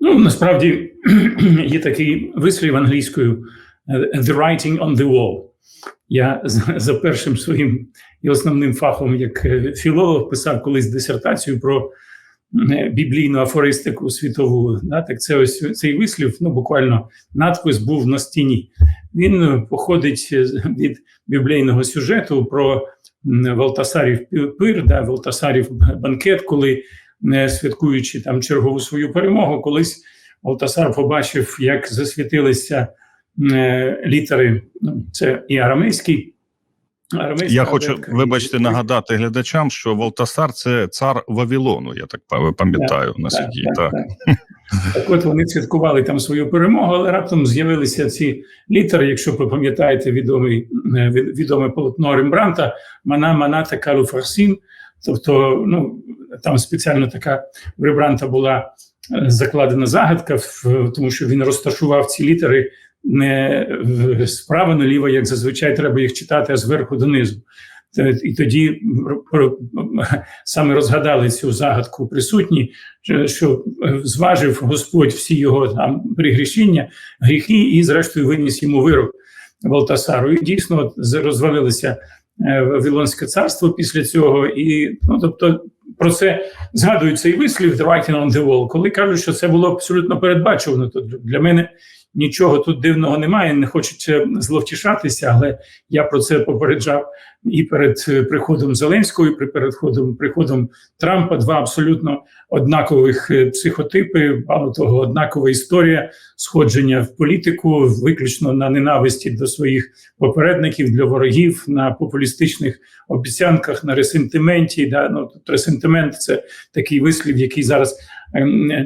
Ну, насправді є такий вислів англійською е, «the writing on the wall». Я за- першим своїм і основним фахом, як е, філолог, писав колись дисертацію про е, біблійну афористику світову. Да, так це ось цей вислів, ну буквально надпис був на стіні. Він походить від біблійного сюжету про Валтасарів пир, да, Валтасарів банкет, коли не святкуючи там чергову свою перемогу, колись Валтасар побачив, як засвітилися е, літери. Ну, це і арамейський. арамейська Я хочу, абетка, і- вибачте, нагадати глядачам, що Валтасар це цар Вавилону. Я так пам- пам'ятаю наскільки так. так. Так от вони святкували там свою перемогу, але раптом з'явилися ці літери. Якщо ви пам'ятаєте відомий, е, відоме полотно Рембранта Мана Маната Калу Фарсін. Тобто, ну там спеціально така в Рембранта була е, закладена загадка, тому що він розташував ці літери не справа наліво, як зазвичай треба їх читати, а зверху донизу. Те- І тоді саме розгадали цю загадку присутні, що- е, зважив Господь всі його там пригрішення, гріхи, і зрештою виніс йому вирок Валтасару. І дійсно е, Вавилонське царство після цього. І ну тобто про це згадується і вислів «The writing on the wall», коли кажуть, що це було абсолютно передбачувано. То для мене нічого тут дивного немає. Не хочеться зловтішатися, але я про це попереджав і перед е, приходом Зеленського, і при- перед ходом- приходом Трампа. Два абсолютно однакових е, психотипи, мало того, однакова історія сходження в політику, виключно на ненависті до своїх попередників, для ворогів, на популістичних обіцянках, на ресентименті. Да? Ну, тут ресентимент це такий вислів, який зараз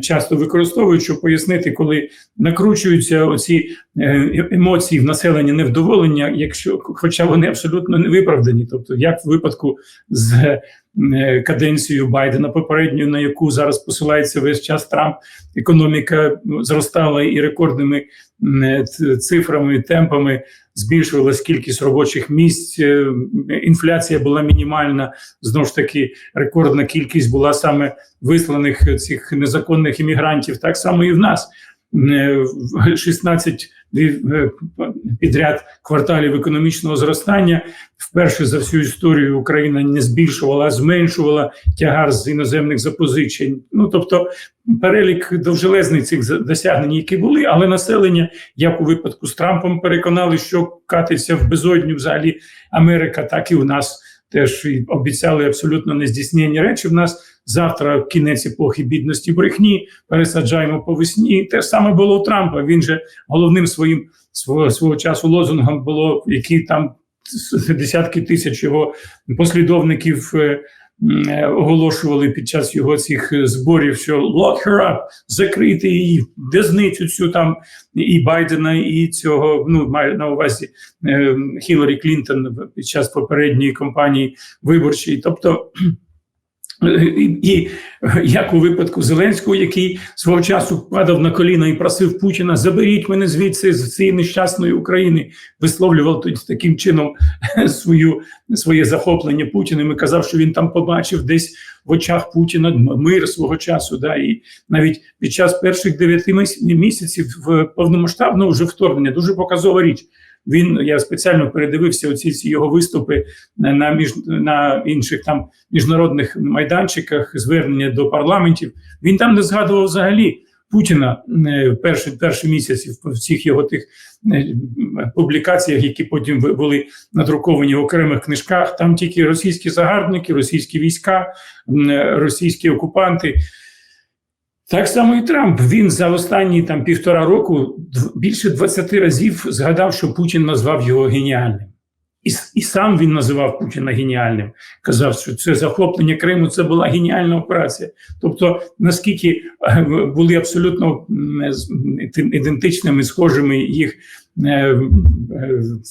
часто використовують, щоб пояснити, коли накручуються оці е, емоції в населення невдоволення, якщо хоча вони абсолютно не виправдані. Тобто, як в випадку з е, каденцією Байдена попередньою, на яку зараз посилається весь час Трамп, економіка зростала і рекордними е, цифрами, темпами збільшувалась кількість робочих місць. е, Інфляція була мінімальна. Знову ж таки, рекордна кількість була саме висланих цих незаконних іммігрантів. Так само і в нас. Е, в 16 е, підряд кварталів економічного зростання. Вперше за всю історію Україна не збільшувала, а зменшувала тягар з іноземних запозичень. Ну тобто перелік довжелезний цих досягнень, які були, але населення, як у випадку з Трампом, переконали, що катиться в безодню взагалі Америка, так і у нас теж обіцяли абсолютно нездійсненні речі. В нас завтра кінець епохи бідності брехні, пересаджаємо по весні. Те ж саме було у Трампа. Він же головним своїм свого, свого часу лозунгом було, які там десятки тисяч його послідовників. е, е, Оголошували під час його цих зборів, що lock her up, закрити її, в'язницю цю там і Байдена, і цього ну маю на увазі е, Хіларі Клінтон під час попередньої кампанії виборчої. Тобто і, як у випадку Зеленського, який свого часу падав на коліна і просив Путіна: заберіть мене звідси з цієї нещасної України, висловлював тоді таким чином свою своє захоплення Путіним і казав, що він там побачив десь в очах Путіна мир свого часу. Да, і навіть під час перших дев'яти міс- місяців повномасштабного вже вторгнення дуже показова річ. Він я спеціально передивився оці ці його виступи на, між на інших там міжнародних майданчиках, звернення до парламентів. Він там не згадував взагалі Путіна е, в перші, перші місяці в всіх його тих е, публікаціях, які потім були надруковані в окремих книжках. Там тільки російські загарбники, російські війська, е, російські окупанти. Так само і Трамп. Він за останні там півтора року більше 20 разів згадав, що Путін назвав його геніальним. І, і сам він називав Путіна геніальним. Казав, що це захоплення Криму це була геніальна операція. Тобто, наскільки е, були абсолютно тим ідентичними, схожими їх е, е,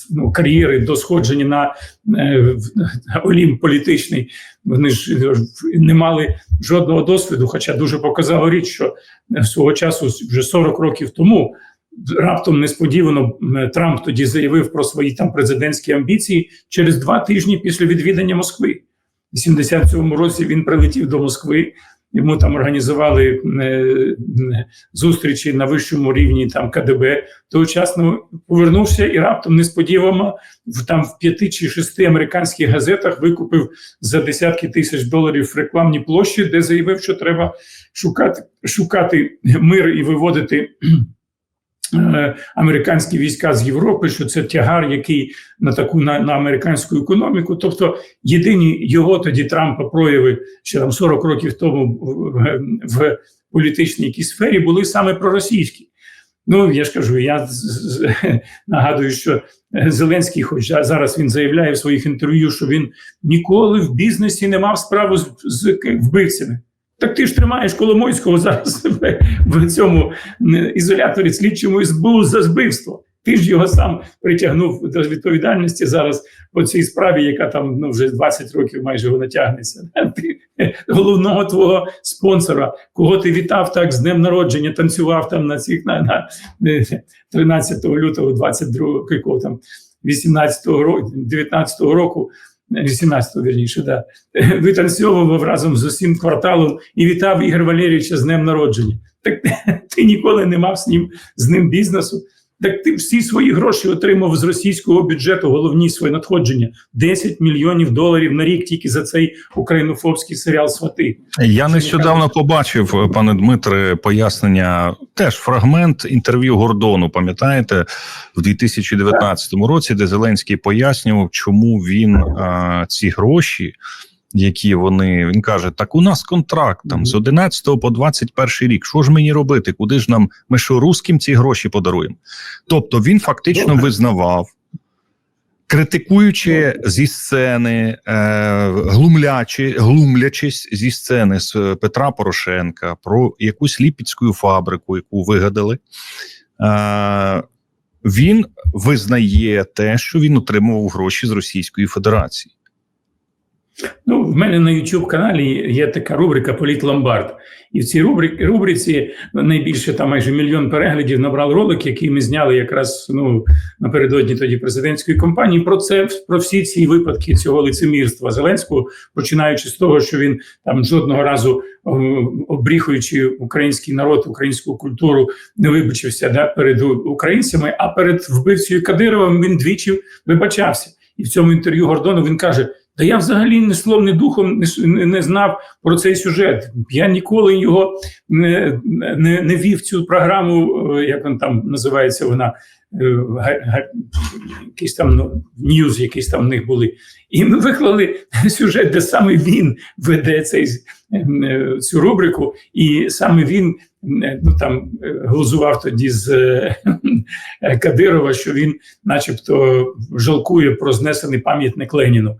ну, кар'єри до сходження на е, Олімп політичний. Вони ж е, не мали жодного досвіду, хоча дуже показала річ, що е, свого часу, вже 40 років тому, раптом несподівано Трамп тоді заявив про свої там президентські амбіції через два тижні після відвідання Москви. У 87-му році він прилетів до Москви йому там організували е, зустрічі на вищому рівні там КДБ, тогочасно повернувся і раптом несподівано в там в п'яти чи шести американських газетах викупив за десятки тисяч доларів рекламні площі, де заявив, що треба шукати, шукати мир і виводити. Е, Американські війська з Європи, що це тягар, який на таку на, на американську економіку. Тобто, єдині його тоді Трампа прояви ще там 40 років тому в, в політичній якійсь сфері були саме проросійські. Ну я ж кажу, я з- з- нагадую, що Зеленський, хоч зараз він заявляє в своїх інтерв'ю, що він ніколи в бізнесі не мав справу з, з вбивцями. Так ти ж тримаєш Коломойського зараз в, цьому ізоляторі слідчому СБУ за збивство. Ти ж його сам притягнув до відповідальності зараз по цій справі, яка там ну вже 20 років майже вона тягнеться. Ти е, головного твого спонсора, кого ти вітав так з днем народження, танцював там на цих на, на е, 13 лютого, 22 якого там 18 року, 19 року. 18-го, вірніше, да. витанцьовував разом з усім кварталом і вітав Ігор Валерійовича з днем народження. Так ти ніколи не мав з ним, з ним бізнесу. Так ти всі свої гроші отримав з російського бюджету, головні свої надходження 10 мільйонів доларів на рік тільки за цей українофобський серіал Свати. Я нещодавно побачив, е, пане Дмитре, пояснення теж фрагмент інтерв'ю Гордону. Пам'ятаєте, в 2019 році, де Зеленський пояснював, чому він а, ці гроші, які вони він каже: так у нас контракт там з 11 по 21 рік. Що ж мені робити? Куди ж нам ми що русським ці гроші подаруємо? Тобто він фактично Добре. визнавав. Критикуючи зі сцени, е, глумлячи, глумлячись зі сцени з Петра Порошенка про якусь ліпецьку фабрику, яку вигадали, е, він визнає те, що він отримував гроші з Російської Федерації. Ну, в мене на youtube каналі є така рубрика Політ Ломбард. І в цій рубриці, рубриці найбільше там майже мільйон переглядів набрав ролик, який ми зняли якраз ну напередодні тоді президентської кампанії. Про це про всі ці випадки цього лицемірства Зеленського, починаючи з того, що він там жодного разу обріхуючи український народ, українську культуру, не вибачився да, перед українцями, а перед вбивцею Кадировим він двічі вибачався. І в цьому інтерв'ю Гордону він каже. Та я взагалі ні словом, ні духом не, не, знав про цей сюжет. Я ніколи його не, не, не вів цю програму, е, як він там називається вона, е, якісь там ну, ньюз, якісь там в них були. І ми виклали сюжет, де саме він веде цей, е, цю рубрику, і саме він ну, там, глузував тоді з Кадирова, що він, начебто, жалкує про знесений пам'ятник Леніну.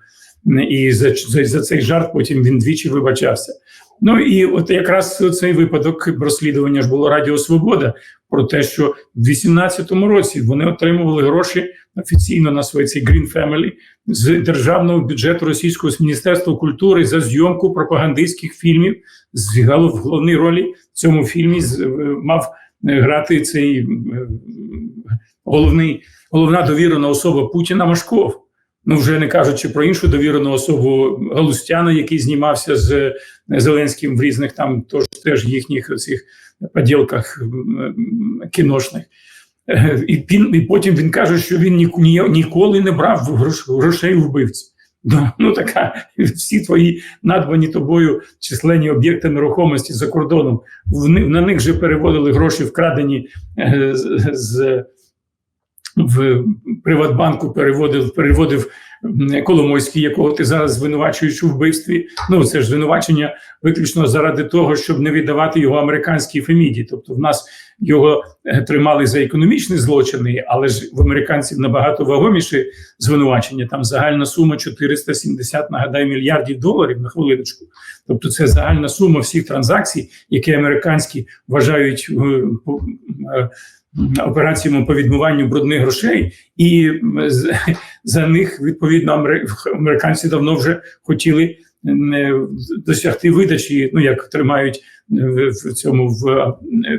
І за, за, за цей жарт потім він двічі вибачався. Ну і от якраз цей випадок розслідування ж було Радіо Свобода про те, що в 18-му році вони отримували гроші офіційно на свої ці Green Family з державного бюджету російського міністерства культури за зйомку пропагандистських фільмів. З в головній ролі в цьому фільмі з- е, мав е, грати цей е, головний головна довірена особа Путіна Машков. Ну, вже не кажучи про іншу довірену особу Галустяна, який знімався з е, Зеленським в різних там тож, теж їхніх цих поділках кіношних. Е, І, він, і потім він каже, що він ні, ні, ніколи не брав грош, грошей у вбивців. Ну, ну така всі твої надбані тобою численні об'єкти нерухомості за кордоном. На них же переводили гроші, вкрадені е, з, з в Приватбанку переводив, переводив Коломойський, якого ти зараз звинувачуєш у вбивстві. Ну це ж звинувачення виключно заради того, щоб не віддавати його американській феміді. Тобто, в нас його е, тримали за економічні злочини, але ж в американців набагато вагоміші звинувачення. Там загальна сума 470, нагадаю, мільярдів доларів на хвилиночку. Тобто, це загальна сума всіх транзакцій, які американські вважають е, е, операціями по відмиванню брудних грошей, і за них відповідно амери- американці давно вже хотіли е, досягти видачі. Ну як тримають е, в в цьому в е,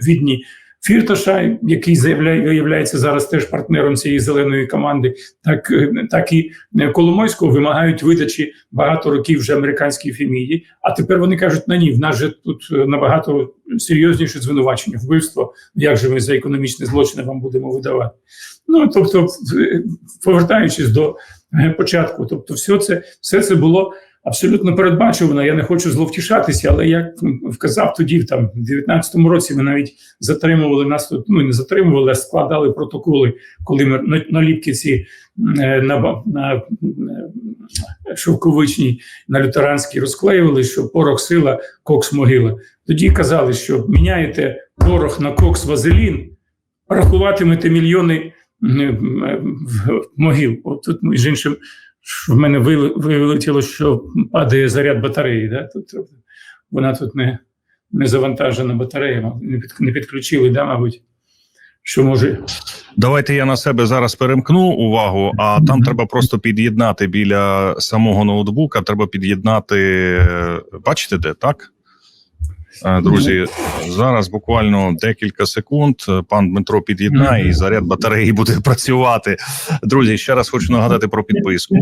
відні Фірташа, який заявляє, виявляється зараз теж партнером цієї зеленої команди, так, е, так і е, Коломойського вимагають видачі багато років вже американській фемії. А тепер вони кажуть: на ні, в нас же тут е, набагато серйозніше звинувачення, вбивство. Як же ми за економічні злочини вам будемо видавати? Ну тобто, повертаючись до початку, тобто, все це, все це було. Абсолютно передбачувано. Я не хочу зловтішатися, але як вказав тоді, там в 19-му році ми навіть затримували нас. Ну не затримували, а складали протоколи, коли ми на- наліпки ці е, на, ба- на е, шовковичній на лютеранській розклеювали, що порох сила, кокс могила. Тоді казали, що міняєте порох на кокс вазелін, рахуватимете мільйони в- могил. От тут між іншим. В мене вилетіло, що падає заряд батареї. Да? Тут вона тут не, не завантажена батарея, не, під, не підключили, да, мабуть, що може. Давайте я на себе зараз перемкну увагу, а там треба просто під'єднати біля самого ноутбука. Треба під'єднати. е, Бачите, де так? Е, Друзі, зараз буквально декілька секунд. е, Пан Дмитро під'єднає і заряд батареї буде працювати. Друзі, ще раз хочу нагадати про підписку.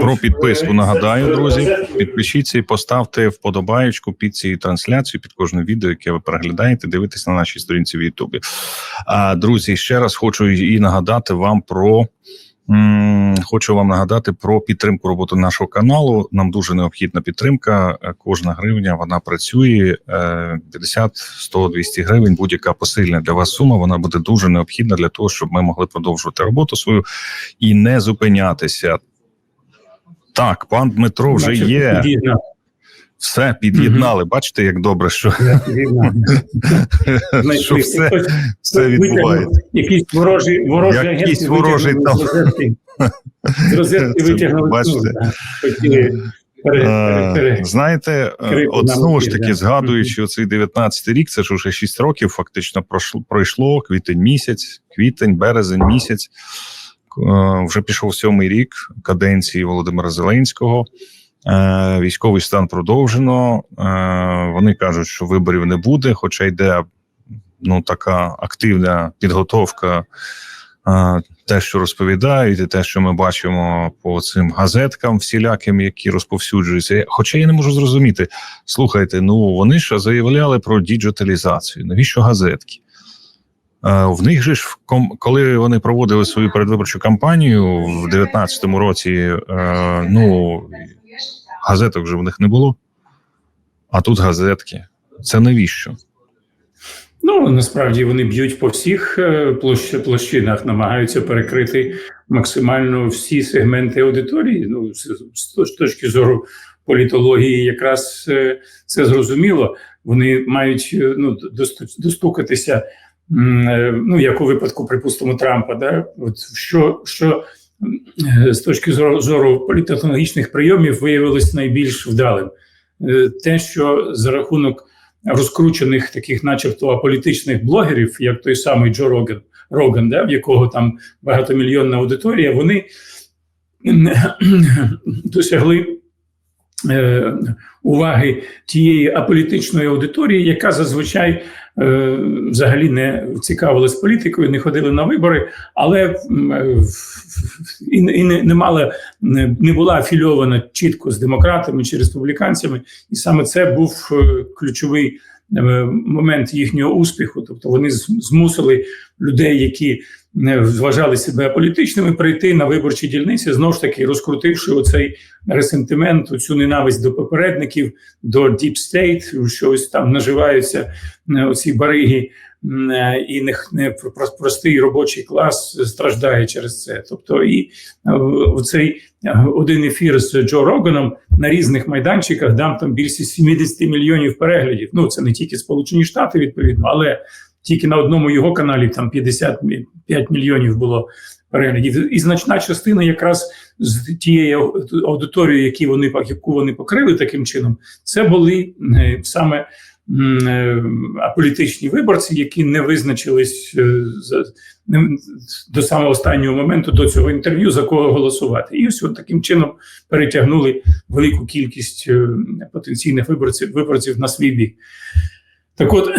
Про підписку нагадаю, друзі. Підпишіться і поставте вподобаєчку під цією трансляцією, під кожне відео, яке ви переглядаєте, дивитесь на нашій сторінці в Ютубі. А друзі, ще раз хочу і нагадати вам про. Хочу вам нагадати про підтримку роботи нашого каналу. Нам дуже необхідна підтримка. Е, Кожна гривня вона працює е, 50, 100, 200 гривень. Будь-яка посильна для вас сума. Вона буде дуже необхідна для того, щоб ми могли продовжувати роботу свою і не зупинятися. Так, пан Дмитро вже є. Все під'єднали. Бачите, як добре, що, що все, все відбувається. Якийсь ворожий, ворожий Якийсь ворожий там. з розетки. Витягнули. бачите. Е, Знаєте, е, от знову ж таки, згадуючи оцей 19-й рік, це ж уже 6 років, фактично пройшло, пройшло квітень місяць, квітень, березень місяць. Е, Вже пішов сьомий рік каденції Володимира Зеленського. Е, Військовий стан продовжено. Е, Вони кажуть, що виборів не буде, хоча йде ну, така активна підготовка. Е, Те, що розповідають, і те, що ми бачимо по цим газеткам всіляким, які розповсюджуються. Хоча я не можу зрозуміти, слухайте, ну вони ж заявляли про діджиталізацію. Навіщо газетки? В них же ж коли вони проводили свою передвиборчу кампанію в 19-му році, ну газеток вже в них не було. А тут газетки. Це навіщо? Ну насправді вони б'ють по всіх е, площ, площинах, намагаються перекрити максимально всі сегменти аудиторії. Ну з, точки зору політології, якраз е, це зрозуміло. Вони мають е, ну достукатися. Ну, як у випадку, припустимо, Трампа, да? От що, що з точки зору, зору політехнологічних прийомів виявилось найбільш вдалим, Е, те, що за рахунок розкручених таких, начебто, аполітичних блогерів, як той самий Джо Роган, Роган, да, в якого там багатомільйонна аудиторія, вони досягли е, уваги тієї аполітичної аудиторії, яка зазвичай е, взагалі не цікавились політикою, не ходили на вибори, але е, і, не- не, мала не, була афільована чітко з демократами чи республіканцями, і саме це був е, ключовий е, момент їхнього успіху. Тобто вони змусили людей, які не вважали себе політичними, прийти на виборчі дільниці, знову ж таки розкрутивши оцей ресентимент, цю ненависть до попередників, до Deep State, що ось там наживаються е, оці бариги, е, і не, не про- простий робочий клас страждає через це. Тобто, і е, оцей е, один ефір з Джо Роганом на різних майданчиках дам там більше 70 мільйонів переглядів. Ну це не тільки Сполучені Штати, відповідно, але тільки на одному його каналі там 55 мільйонів було переглядів. І значна частина якраз з тієї аудиторії, які вони яку вони покрили таким чином, це були е, саме е, аполітичні виборці, які не визначились е, до самого останнього моменту до цього інтерв'ю за кого голосувати. І ось от таким чином перетягнули велику кількість е, потенційних виборців виборців на свій бік. Так от,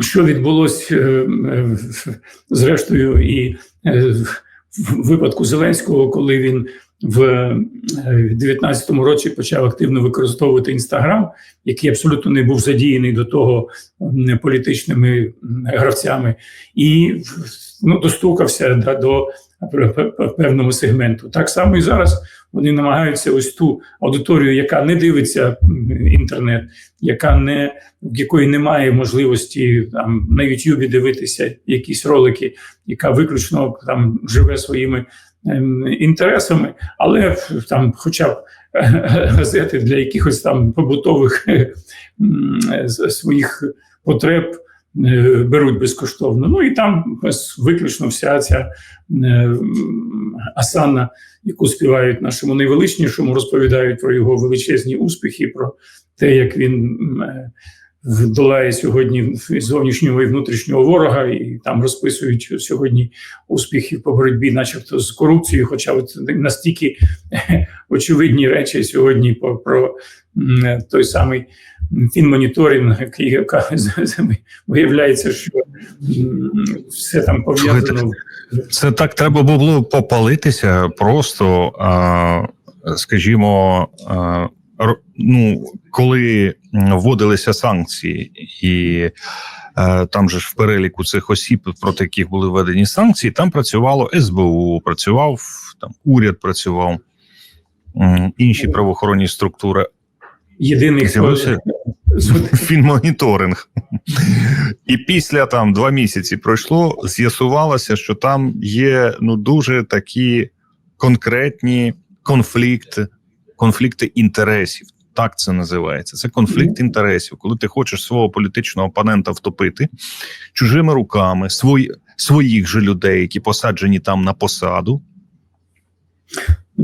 що відбулося е, е, зрештою, і е, в випадку Зеленського, коли він в 2019 році почав активно використовувати інстаграм, який абсолютно не був задіяний до того політичними гравцями, і ну, достукався да, до певного сегменту. Так само і зараз вони намагаються ось ту аудиторію, яка не дивиться інтернет, яка не в якої немає можливості там на Ютубі дивитися якісь ролики, яка виключно там живе своїми інтересами, але там, хоча б е, газети для якихось там побутових е, своїх потреб е, беруть безкоштовно. Ну і там виключно вся ця асана, яку співають нашому найвеличнішому, розповідають про його величезні успіхи, про те, як він долає сьогодні зовнішнього і внутрішнього ворога, і там розписують сьогодні успіхи по боротьбі, начебто, з корупцією. Хоча от настільки очевидні речі сьогодні по про той самий фінмоніторинг, який виявляється, що все там пов'язано. Це так треба було попалитися просто, скажімо, ну, коли вводилися санкції, і е, там же ж в переліку цих осіб, проти яких були введені санкції, там працювало СБУ, працював там уряд, працював інші правоохоронні структури. Єдиний З'явився фінмоніторинг. І після там два місяці пройшло, з'ясувалося, що там є ну дуже такі конкретні конфлікти, конфлікти інтересів. Так це називається. Це конфлікт інтересів, коли ти хочеш свого політичного опонента втопити чужими руками, свої, своїх же людей, які посаджені там на посаду.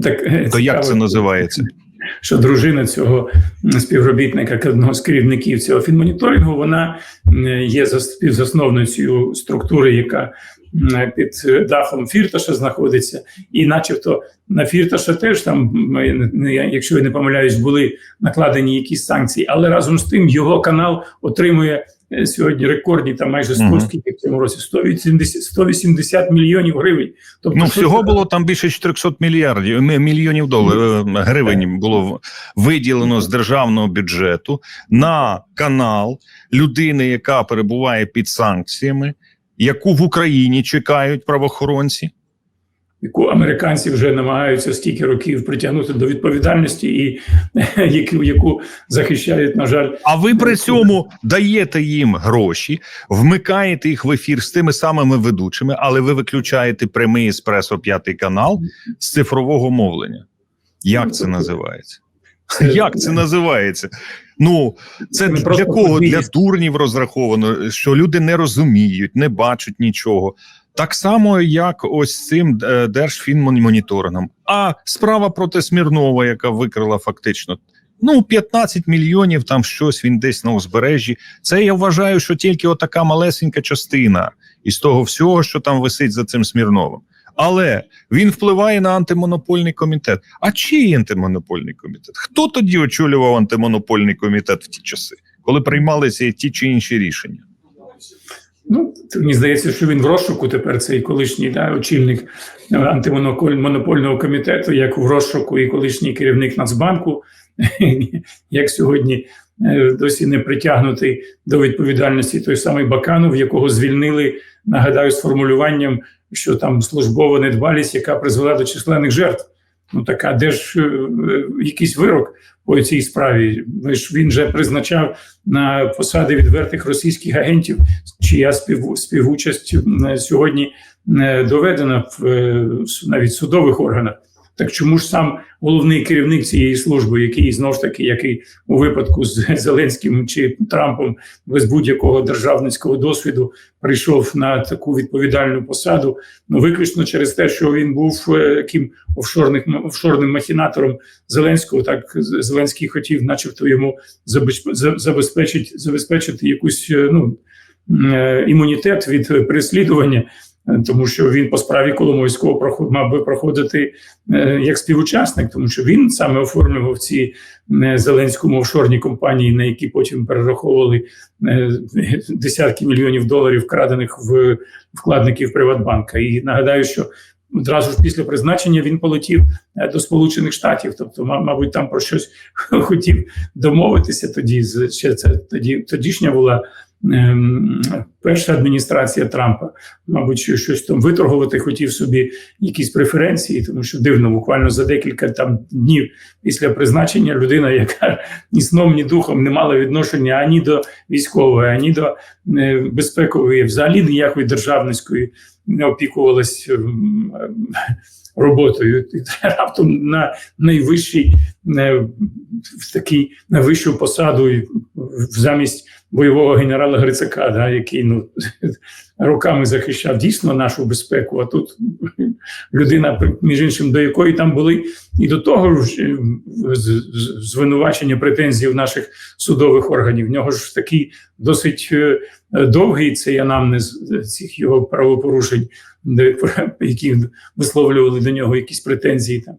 так е, То як це називається? що дружина цього співробітника, одного з керівників цього фінмоніторингу, вона є за- співзасновницею структури, яка під дахом Фірташа знаходиться, і, начебто, на Фірташа теж там, не- якщо я не помиляюсь, були накладені якісь санкції, але разом з тим його канал отримує. е, Сьогодні рекордні там майже 100, Мгм. скільки в цьому році 180, 180 мільйонів гривень. Тобто, Ну, всього це- було там більше 400 мільярдів мільйонів доларів е, гривень було виділено з державного бюджету на канал людини, яка перебуває під санкціями, яку в Україні чекають правоохоронці. яку американці вже намагаються стільки років притягнути до відповідальності, і яку, яку захищають, на жаль, А ви при цьому даєте їм гроші, вмикаєте їх в ефір з тими самими ведучими, але ви виключаєте прямий еспресо п'ятий канал з цифрового мовлення. Як це називається? Як це називається? Ну, це не для кого? Для дурнів розраховано, що люди не розуміють, не бачать нічого. Так само, як ось цим е, держфінмоніторингом. А справа проти Смірнова, яка викрила фактично. Ну, 15 мільйонів там щось він десь на узбережжі. Це я вважаю, що тільки отака малесенька частина із того всього, що там висить за цим Смірновим. Але він впливає на антимонопольний комітет. А чий антимонопольний комітет? Хто тоді очолював антимонопольний комітет в ті часи, коли приймалися ті чи інші рішення? Ну, мені здається, що він в розшуку тепер цей колишній да, очільник е, антимонопольного комітету, як в розшуку і колишній керівник Нацбанку, як сьогодні е, досі не притягнутий до відповідальності той самий Баканов, якого звільнили, нагадаю, з формулюванням, що там службова недбалість, яка призвела до численних жертв. Ну така, де ж е, е, якийсь вирок по цій справі? Ви ж він же призначав на посади відвертих російських агентів, чия спів, співучасть сьогодні е, доведена в е, навіть судових органах. Так чому ж сам головний керівник цієї служби, який знов ж таки, який у випадку з Зеленським чи Трампом без будь-якого державницького досвіду прийшов на таку відповідальну посаду, ну виключно через те, що він був е, яким офшорних офшорним махінатором Зеленського, так Зеленський хотів, начебто, йому забезп- забезпечити, забезпечити якусь е, ну, е, імунітет від переслідування тому що він по справі Коломойського проход, мав би проходити е, як співучасник, тому що він саме оформлював ці е, Зеленському офшорні компанії, на які потім перераховували е, десятки мільйонів доларів, вкрадених в вкладників Приватбанка. І нагадаю, що одразу ж після призначення він полетів е, до Сполучених Штатів, тобто, ма- мабуть, там про щось хотів домовитися тоді. Ще це тоді тодішня була. Ем, Перша адміністрація Трампа, мабуть, щось там виторгувати хотів собі якісь преференції, тому що дивно, буквально за декілька там днів після призначення людина, яка ні сном, ні духом не мала відношення ані до військової, ані до е, безпекової, взагалі ніякої державницької опікувалась ем, ем, роботою. І раптом на найвищий е, в такий на вищу посаду замість бойового генерала Грицака, да, який ну роками захищав дійсно нашу безпеку. А тут людина, між іншим, до якої там були і до того ж е, звинувачення претензій наших судових органів. В нього ж такий досить е, довгий цей анамнез цих його правопорушень, які висловлювали до нього якісь претензії там.